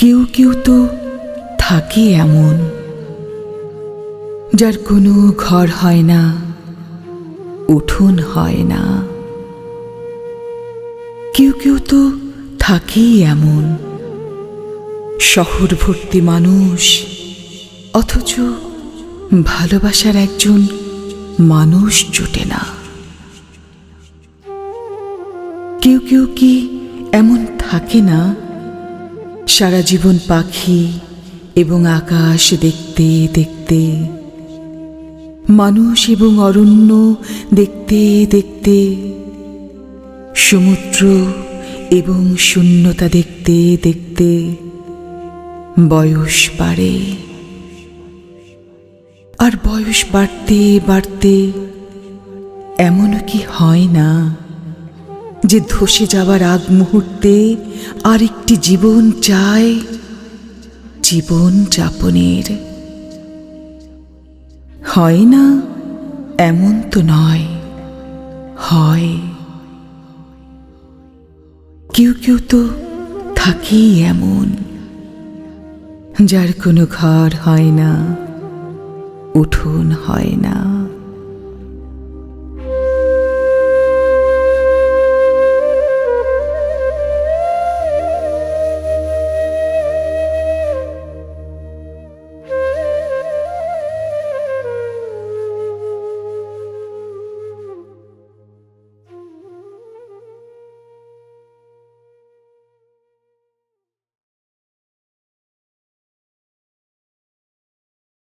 কেউ কেউ তো থাকে এমন, যার কোনো ঘর হয় না, উঠোন হয় না। কেউ কেউ তো থাকেই এমন শহর ভর্তি মানুষ, অথচ ভালোবাসার একজন মানুষ জোটে না। কেউ কেউ কি এমন থাকে না সারা জীবন পাখি এবং আকাশ দেখতে দেখতে, মানুষ এবং অরণ্য দেখতে দেখতে, সমুদ্র এবং শূন্যতা দেখতে দেখতে বয়স বাড়ে। আর বয়স বাড়তে বাড়তে এমনও কি হয় না? যে ধসে যাওয়ার আগ মুহূর্তে আরেকটি জীবন চায় জীবন যাপনের। হয় না, এমন তো নয়, হয়। কেউ কেউ তো থাকেই এমন, যার কোনো ঘর হয় না, উঠোন হয় না।